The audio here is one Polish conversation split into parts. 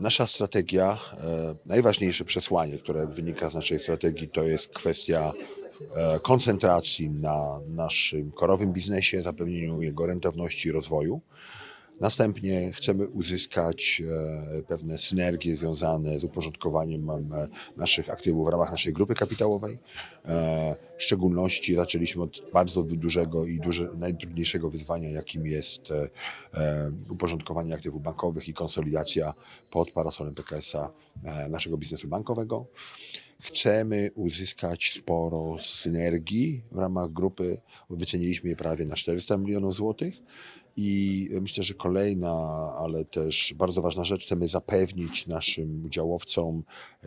Nasza strategia, e, najważniejsze przesłanie, które wynika z naszej strategii, to jest kwestia e, koncentracji na naszym korowym biznesie, zapewnieniu jego rentowności i rozwoju. Następnie chcemy uzyskać e, pewne synergie związane z uporządkowaniem em, naszych aktywów w ramach naszej grupy kapitałowej. E, W szczególności zaczęliśmy od bardzo dużego i duże, najtrudniejszego wyzwania, jakim jest e, uporządkowanie aktywów bankowych i konsolidacja pod parasolem PKS-a naszego biznesu bankowego. Chcemy uzyskać sporo synergii w ramach grupy. Wyceniliśmy je prawie na 400 milionów złotych. I myślę, że kolejna, ale też bardzo ważna rzecz, chcemy zapewnić naszym udziałowcom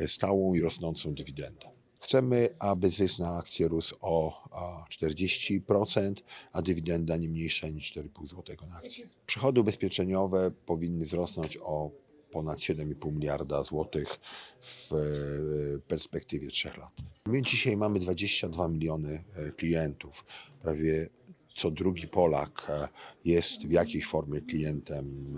stałą i rosnącą dywidendę. Chcemy, aby zysk na akcję rósł o a, 40%, a dywidenda nie mniejsza niż 4,5 zł na akcję. Przychody ubezpieczeniowe powinny wzrosnąć o ponad 7,5 miliarda złotych w e, perspektywie 3 lat. My dzisiaj mamy 22 miliony e, klientów. Prawie co drugi Polak e, jest w jakiejś formie klientem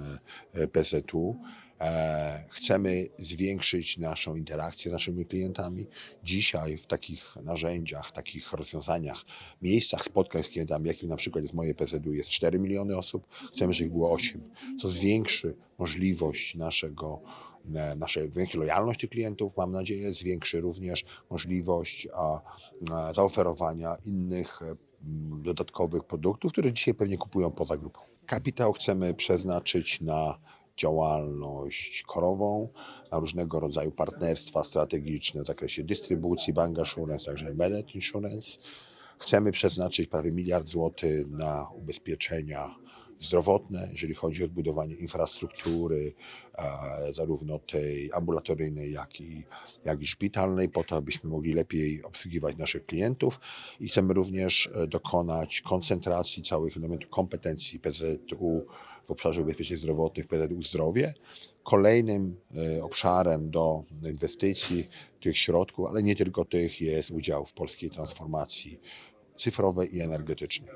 PZU. E, Chcemy zwiększyć naszą interakcję z naszymi klientami. Dzisiaj w takich narzędziach, takich rozwiązaniach, miejscach spotkań z klientami, jakim na przykład jest moje PZU, jest 4 miliony osób. Chcemy, żeby ich było 8, co zwiększy możliwość naszego e, naszej zwiększy lojalność tych klientów, mam nadzieję, zwiększy również możliwość a, a, zaoferowania innych e, dodatkowych produktów, które dzisiaj pewnie kupują poza grupą. Kapitał chcemy przeznaczyć na działalność korową, na różnego rodzaju partnerstwa strategiczne w zakresie dystrybucji, bank assurance, także embedded insurance. Chcemy przeznaczyć prawie miliard złotych na ubezpieczenia zdrowotne, jeżeli chodzi o odbudowanie infrastruktury, e, zarówno tej ambulatoryjnej, jak i, jak i szpitalnej, po to, abyśmy mogli lepiej obsługiwać naszych klientów. I chcemy również e, dokonać koncentracji całych elementów kompetencji PZU w obszarze ubezpieczeń zdrowotnych, PZU Zdrowie. Kolejnym e, obszarem do inwestycji tych środków, ale nie tylko tych, jest udział w polskiej transformacji cyfrowej i energetycznej.